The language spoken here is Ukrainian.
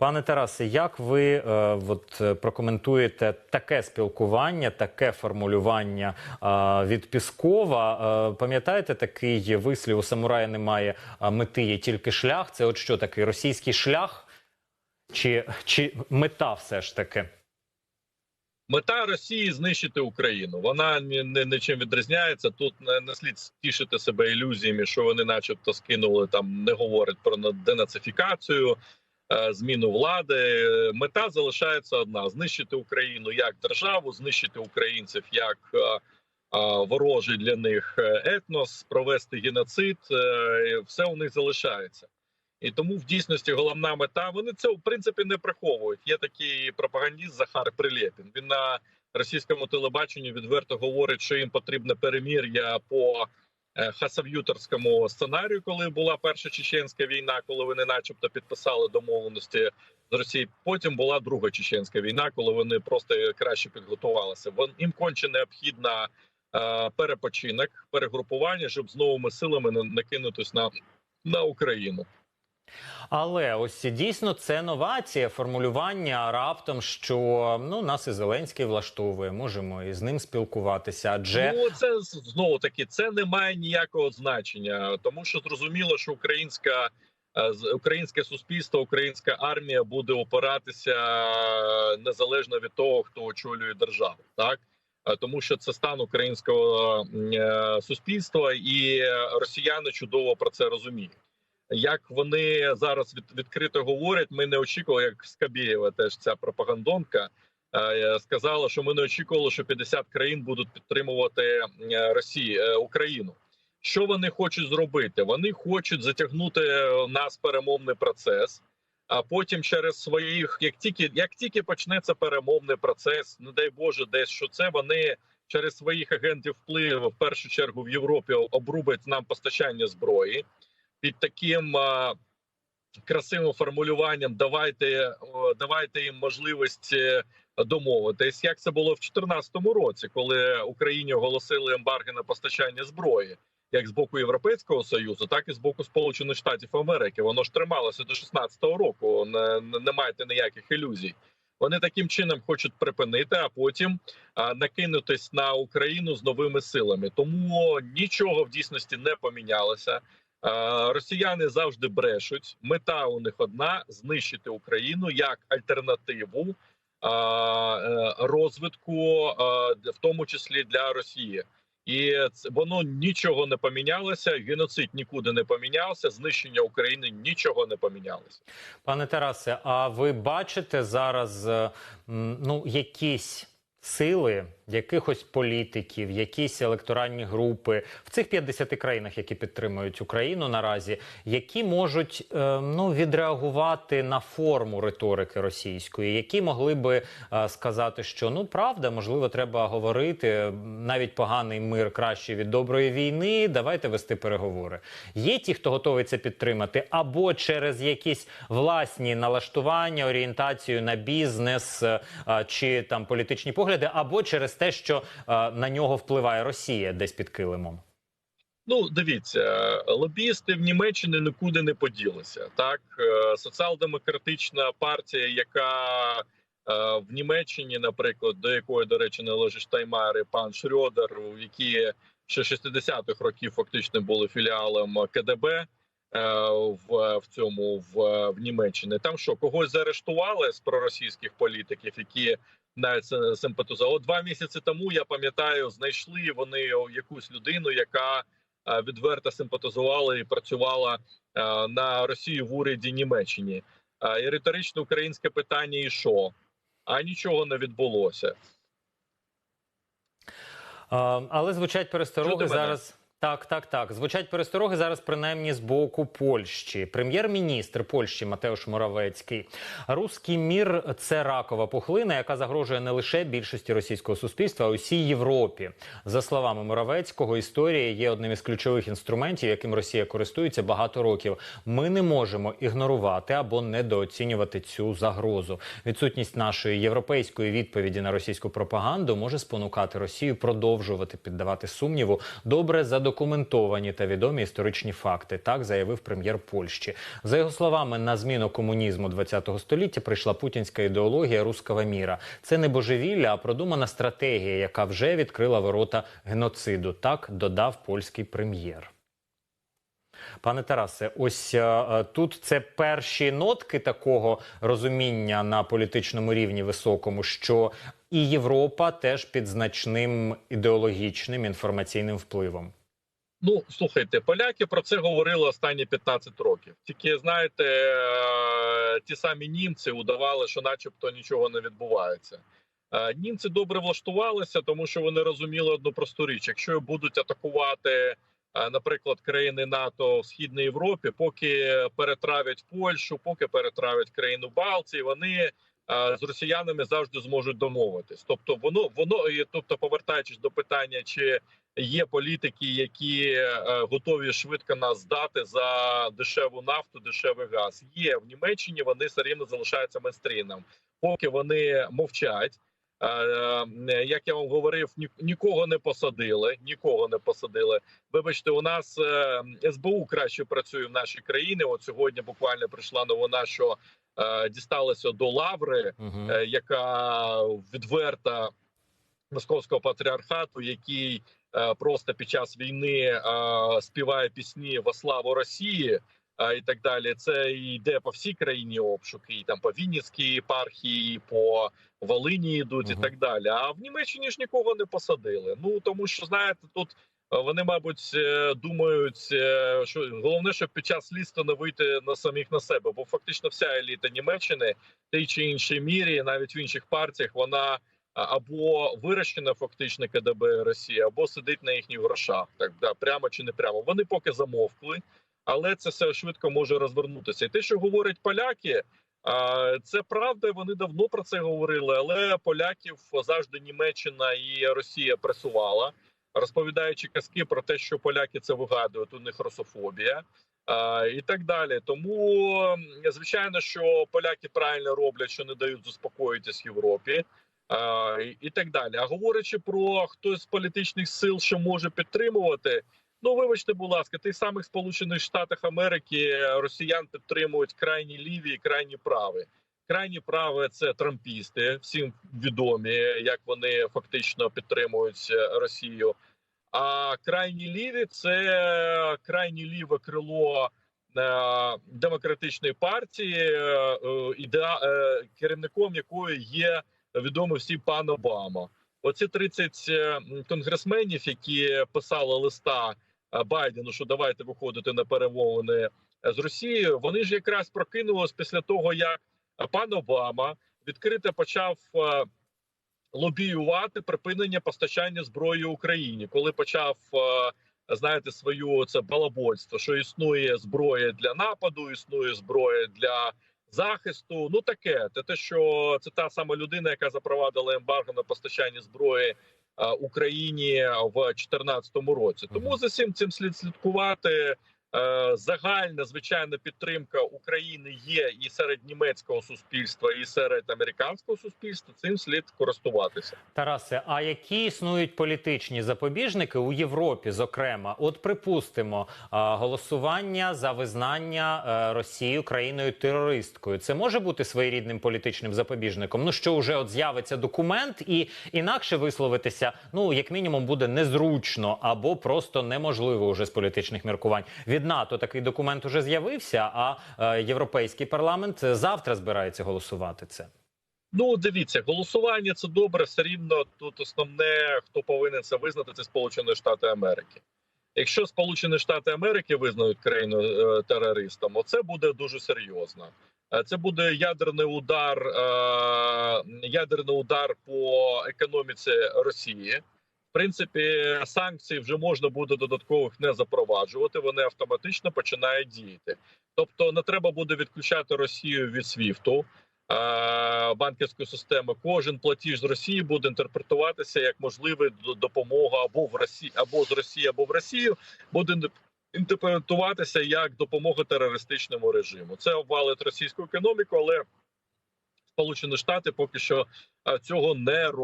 Пане Тарасе, як ви е, от, е, прокоментуєте таке спілкування, таке формулювання е, від Піскова? Е, пам'ятаєте такий вислів у самурая немає мети, є тільки шлях? Це от що такий російський шлях? Чи, чи мета все ж таки? Мета Росії знищити Україну. Вона ні- не нічим відрізняється. Тут не, не слід тішити себе ілюзіями, що вони, начебто, скинули там, не говорять про на- денацифікацію, зміну влади. Мета залишається одна: знищити Україну як державу, знищити українців як е, е, ворожий для них е, етнос, провести геноцид. е, Все у них залишається. І тому в дійсності головна мета вони це в принципі не приховують. Є такий пропагандіст Захар Прилєпін. Він на російському телебаченні відверто говорить, що їм потрібне перемір'я по е, хасав'ютерському сценарію, коли була перша чеченська війна, коли вони, начебто, підписали домовленості з Росією. Потім була друга чеченська війна, коли вони просто краще підготувалися. Вон їм конче необхідна е, перепочинок, перегрупування, щоб з новими силами не- накинутись на, на Україну. Але ось дійсно це новація формулювання раптом, що ну нас і Зеленський влаштовує, можемо і з ним спілкуватися. Адже Ну це знову таки це не має ніякого значення, тому що зрозуміло, що українська е, українське суспільство, українська армія буде опиратися е, незалежно від того, хто очолює державу, так Е, тому що це стан українського суспільства, і росіяни чудово про це розуміють. Як вони зараз від, відкрито говорять, ми не очікували, як Скабєєва, теж ця пропагандонка е, сказала, що ми не очікували, що 50 країн будуть підтримувати е, Росію е, Україну. Що вони хочуть зробити? Вони хочуть затягнути нас перемовний процес. А потім через своїх, як тільки як тільки почнеться перемовний процес, не дай Боже, десь що це вони через своїх агентів впливу в першу чергу в Європі обрубать нам постачання зброї під таким красивим формулюванням. Давайте давайте їм можливість е, домовитись, як це було в 2014 році, коли Україні оголосили ембарго на постачання зброї. Як з боку Європейського союзу, так і з боку Сполучених Штатів Америки, воно ж трималося до 16-го року. Не, не, майте ніяких ілюзій. Вони таким чином хочуть припинити, а потім накинутись на Україну з новими силами. Тому нічого в дійсності не помінялося. А, Росіяни завжди брешуть. Мета у них одна: знищити Україну як альтернативу е, розвитку, в тому числі для Росії. І воно нічого не помінялося. Геноцид нікуди не помінявся. Знищення України нічого не помінялося. Пане Тарасе, а ви бачите зараз е, ну, якісь сили, якихось політиків, якісь електоральні групи в цих 50 країнах, які підтримують Україну наразі, які можуть е, ну, відреагувати на форму риторики російської, які могли би е, сказати, що ну правда, можливо, треба говорити навіть поганий мир краще від доброї війни. Давайте вести переговори. Є ті, хто готовий це підтримати, або через якісь власні налаштування, орієнтацію на бізнес е, чи там політичні погляди, або через те, що е, на нього впливає Росія десь під килимом. Ну, дивіться, лобісти в Німеччині нікуди не поділися. Так, Е, соціал-демократична партія, яка е, в Німеччині, наприклад, до якої, до речі, належить Штаймайер і пан Шрёдер, які ще 60-х років фактично були філіалом КДБ е, в, в цьому в, в Німеччині. Там що когось заарештували з проросійських політиків, які навіть симпатизували. От Два місяці тому я пам'ятаю, знайшли вони якусь людину, яка е, відверто симпатизувала і працювала е, на Росію в уряді Німеччині. Е, І риторичне українське питання: і що? А нічого не відбулося. Е, але звучать перестороги зараз. Так, так, так. Звучать перестороги зараз, принаймні, з боку Польщі. Прем'єр-міністр Польщі Матеуш Моравецький. Руський мір це ракова пухлина, яка загрожує не лише більшості російського суспільства, а усій Європі. За словами Моравецького, історія є одним із ключових інструментів, яким Росія користується багато років. Ми не можемо ігнорувати або недооцінювати цю загрозу. Відсутність нашої європейської відповіді на російську пропаганду може спонукати Росію продовжувати піддавати сумніву добре задокументовані задокументовані та відомі історичні факти. Так заявив прем'єр Польщі. За його словами, на зміну комунізму ХХ століття прийшла путінська ідеологія руского міра. Це не божевілля, а продумана стратегія, яка вже відкрила ворота геноциду. Так додав польський прем'єр. Пане Тарасе, ось е, тут це перші нотки такого розуміння на політичному рівні високому, що і Європа теж під значним ідеологічним інформаційним впливом. Ну слухайте, поляки про це говорили останні 15 років. Тільки знаєте, е, ті самі німці удавали, що, начебто, нічого не відбувається. Е, Німці добре влаштувалися, тому що вони розуміли одну просту річ: якщо будуть атакувати, е, наприклад, країни НАТО в східній Європі, поки перетравять Польщу, поки перетравять країну Балтії, вони з росіянами завжди зможуть домовитись. Тобто, воно воно тобто, повертаючись до питання, чи є політики, які е, готові швидко нас здати за дешеву нафту, дешевий газ. Є в Німеччині. Вони все рівно залишаються мейнстрімом. Поки вони мовчать. Е, е, Як я вам говорив, нікого не посадили. Нікого не посадили. Вибачте, у нас СБУ краще працює в нашій країні. От сьогодні буквально прийшла новина, що е, дісталося до Лаври, Угу. е, яка відверта московського патріархату, який е, просто під час війни співає пісні во славу Росії. І так далі, це йде по всій країні обшуки, і там по Вінницькій єпархії, і по Волині йдуть, і так далі. А в Німеччині ж нікого не посадили. Ну тому що знаєте, тут вони, мабуть, е, думають, е, що головне, щоб під час слідства не вийти на самих на себе, бо фактично вся еліта Німеччини тій чи іншій мірі, навіть в інших партіях, вона або вирощена фактично КДБ Росії, або сидить на їхніх грошах. Так да, прямо чи не прямо. Вони поки замовкли, але це все швидко може розвернутися. І те, що говорять поляки. Це правда, вони давно про це говорили, але поляків завжди Німеччина і Росія пресувала, розповідаючи казки про те, що поляки це вигадують, у них русофобія і так далі. Тому звичайно, що поляки правильно роблять, що не дають заспокоїтись Європі. І так далі. А говорячи про хтось з політичних сил, що може підтримувати. Ну, вибачте, будь ласка, тих самих Сполучених Штатах Америки росіян підтримують крайні ліві і крайні праві. Крайні праві це трампісти, всім відомі, як вони фактично підтримують е, Росію. А крайні ліві це крайні ліве крило е, демократичної партії, е, керівником якої є відомий всі пан Обама. Оці 30 е, конгресменів, які писали листа Байдену, що давайте виходити на перемовини з Росією. Вони ж якраз прокинулись після того, як пан Обама відкрито почав е, лобіювати припинення постачання зброї Україні, коли почав. е, Знаєте, свою це балабольство, що існує зброя для нападу, існує зброя для захисту. Ну таке, це те, що це та сама людина, яка запровадила ембарго на постачання зброї е, Україні в 2014 році. Тому за всім цим слід слідкувати. Е, Загальна звичайна підтримка України є і серед німецького суспільства, і серед американського суспільства. Цим слід користуватися. Тарасе, а які існують політичні запобіжники у Європі, зокрема, от припустимо, голосування за визнання е, Росію країною терористкою. Це може бути своєрідним політичним запобіжником. Ну що вже от з'явиться документ, і інакше висловитися, ну як мінімум, буде незручно або просто неможливо уже з політичних міркувань. Від НАТО такий документ уже з'явився. А е, європейський парламент завтра збирається голосувати це. Ну, дивіться, голосування це добре. Все рівно тут основне, хто повинен це визнати, це Сполучені Штати Америки. Якщо Сполучені Штати Америки визнають країну е, терористом, оце буде дуже серйозно. Е, Це буде ядерний удар, ядерний удар по економіці Росії. В принципі, санкції вже можна буде додаткових не запроваджувати. Вони автоматично починають діяти. Тобто, не треба буде відключати Росію від СВІФТу банківської системи. Кожен платіж з Росії буде інтерпретуватися як можлива допомога або в Росії, або з Росії, або в Росію буде інтерпретуватися як допомога терористичному режиму. Це обвалить російську економіку, але Сполучені Штати поки що цього не роблять.